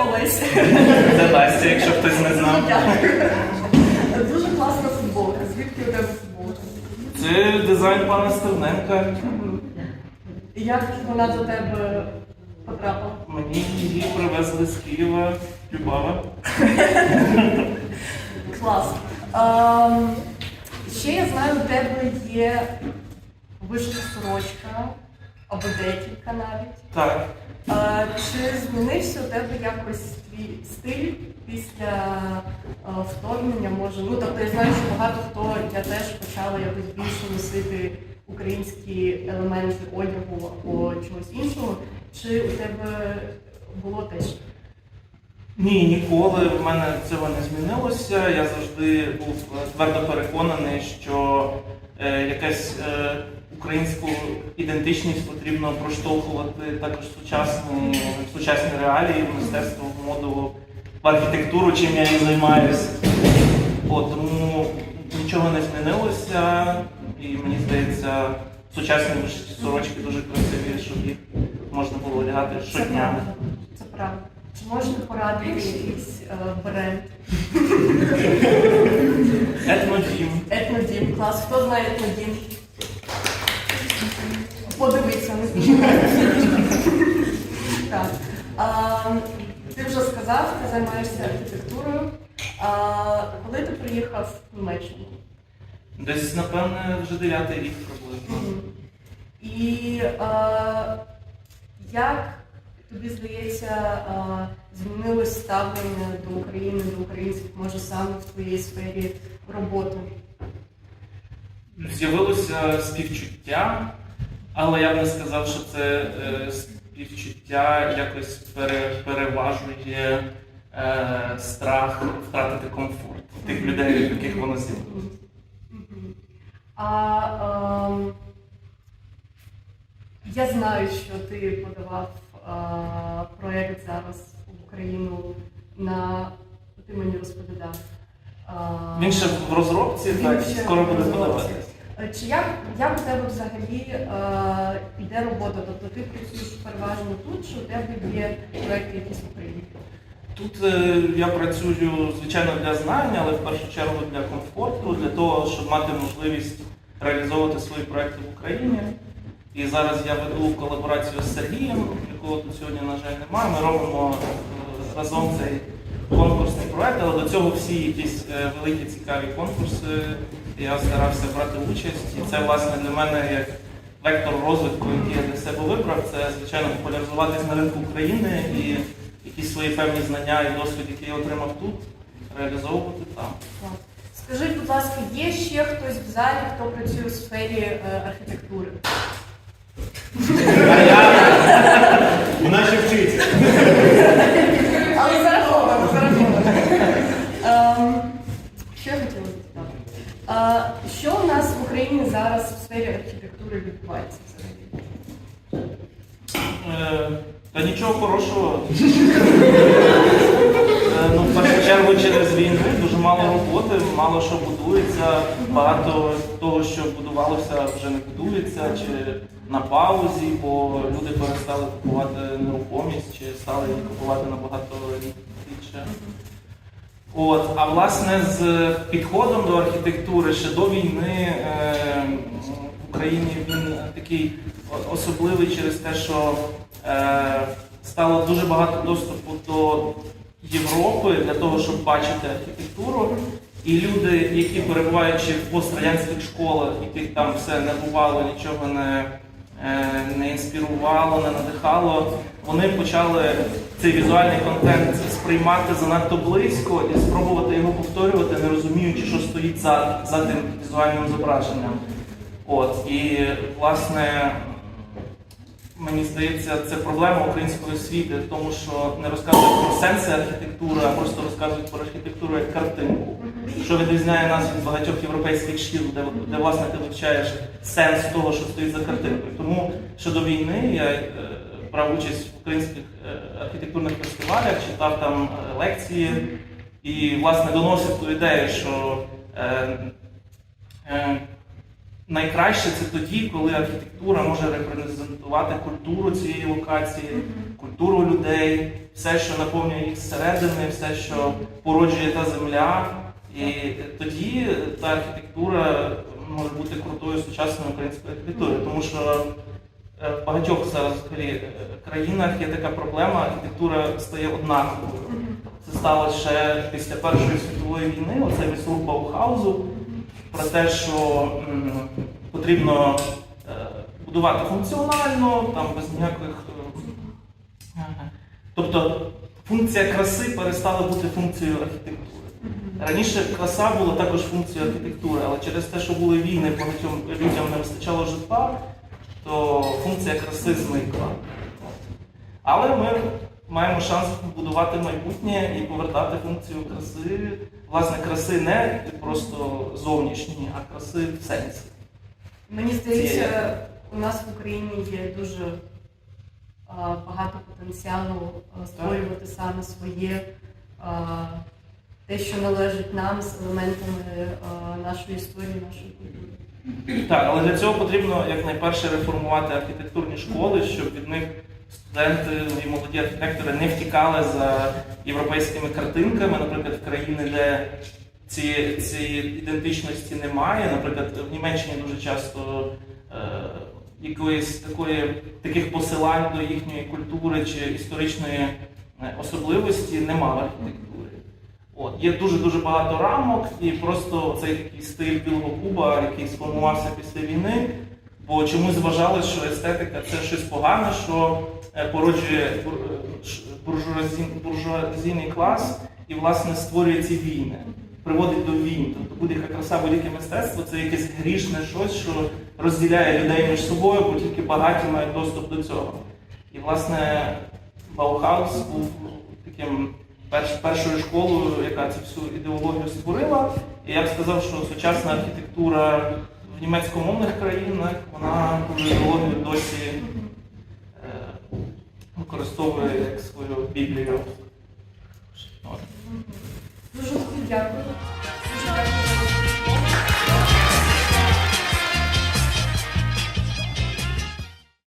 Настя. Це Настя, якщо хтось не знав. Дуже класна футболка. Звідки у тебе футболка? Це дизайн пана Стерненка. Як вона до тебе потрапила? Мені її привезли з Києва, Любава. Клас. Ем, ще я знаю, у тебе є вишита сорочка або декілька навіть. Так. Е, чи змінився у тебе якось твій стиль після е, вторгнення? Може, ну тобто я знаю, що багато хто я теж почала якось більше носити українські елементи одягу або чогось іншого. Чи у тебе було теж? Ні, ніколи в мене цього не змінилося. Я завжди був твердо переконаний, що е, якась е, українську ідентичність потрібно проштовхувати також в сучасні, реалії, в мистецтво, в моду, в архітектуру, чим я і займаюся. Тому нічого не змінилося, і мені здається, сучасні вишиті сорочки дуже красиві, щоб їх можна було одягати щодня. правда. Це правда. Чи можете порадити якийсь е, бренд? Етнодім. Етнодім, клас. Хто знає етнодім? Не сподіваюся. Так. Ти вже сказав, ти займаєшся архітектурою. А, коли ти приїхав в Німеччину? Десь, напевне, вже дев'ятий рік приблизно. І а, як тобі здається, а, змінилось ставлення до України, до українців, може саме в твоїй сфері роботи? З'явилося співчуття, але я б не сказав, що це е, співчуття якось пере, переважує е, страх втратити комфорт тих людей, від яких воно з'явилося. А ем, я знаю, що ти подавав е, проєкт зараз в Україну на ти мені розповідав. Е, Він ще в розробці, так, скоро буде подаватися. Е, Чи як, як у тебе взагалі е, йде робота? Тобто ти працюєш переважно тут, чи у тебе є проєкти якісь в Україні? Тут е, я працюю, звичайно, для знань, але в першу чергу для комфорту, для того, щоб мати можливість реалізовувати свої проекти в Україні. І зараз я веду колаборацію з Сергієм, якого тут сьогодні, на жаль, немає. Ми робимо е, разом цей конкурсний проект, але до цього всі якісь е, великі цікаві конкурси. Я старався брати участь. І це, власне, для мене як вектор розвитку, який я для себе вибрав, це, звичайно, популяризуватись на ринку України і якісь свої певні знання і досвід, який я отримав тут, реалізовувати там. Скажіть, будь ласка, є ще хтось в залі, хто працює у сфері е, архітектури? Вона ще вчиться. Але зараховано, зараховано. Ем, Що я хотіла запитати? Е, Що у нас в Україні зараз в сфері архітектури відбувається взагалі? Е, Та нічого хорошого. Е, Ну, в першу чергу через війну дуже мало роботи, мало що будується, багато того, що будувалося, вже не будується, чи на паузі, бо люди перестали купувати нерухомість, чи стали її купувати набагато рідше. От, а власне з підходом до архітектури ще до війни е, в Україні він такий особливий через те, що е, стало дуже багато доступу до Європи для того, щоб бачити архітектуру. І люди, які перебуваючи в пострадянських школах, яких там все не бувало, нічого не, не інспірувало, не надихало, вони почали цей візуальний контент сприймати занадто близько і спробувати його повторювати, не розуміючи, що стоїть за, за тим візуальним зображенням. От, і власне, мені здається, це проблема української освіти тому, що не розказують про сенси архітектури, а просто розказують про архітектуру як картинку, що відрізняє нас від багатьох європейських шкіл, де, де власне ти вивчаєш сенс того, що стоїть за картинкою. Тому що до війни я е, брав участь в українських е, архітектурних фестивалях, читав там е, лекції і власне доносив ту ідею, що е, е, найкраще це тоді, коли архітектура може репрезентувати культуру цієї локації, культуру людей, все, що наповнює їх зсередини, все, що породжує та земля. І тоді та архітектура може бути крутою сучасною українською архітектурою, тому що е, в багатьох зараз взагалі, е, країнах є така проблема, архітектура стає однаковою. Це сталося ще після Першої світової війни, оцей весь рух Баухаузу, про те, що м, потрібно е, будувати функціонально, там без ніяких. Тобто функція краси перестала бути функцією архітектури. Раніше краса була також функцією архітектури, але через те, що були війни, багатьом людям не вистачало житла, то функція краси зникла. Але ми маємо шанс будувати майбутнє і повертати функцію краси, власне, краси не просто зовнішньої, а краси в сенсі. Мені здається, у нас в Україні є дуже багато потенціалу створювати саме своє, те, що належить нам з елементами нашої історії, нашої культури. Так, але для цього потрібно якнайперше реформувати архітектурні школи, щоб від них студенти і молоді архітектори не втікали за європейськими картинками, наприклад, в країни, де ці, ці ідентичності немає. Наприклад, в Німеччині дуже часто е, якоїсь такої таких посилань до їхньої культури чи історичної е, особливості немає в архітектурі. От, є дуже дуже багато рамок, і просто цей стиль білого куба, який сформувався після війни, бо чомусь вважали, що естетика це щось погане, що е, породжує е, буржуазійний клас і власне створює ці війни, приводить до війн. Тобто будь-яка краса, будь-яке мистецтво це якесь грішне щось, що розділяє людей між собою, бо тільки багаті мають доступ до цього. І власне Баухаус був таким перш, першою школою, яка цю всю ідеологію створила. І я б сказав, що сучасна архітектура в німецькомовних країнах вона ту ідеологію досі е, використовує як свою біблію. Дуже дякую.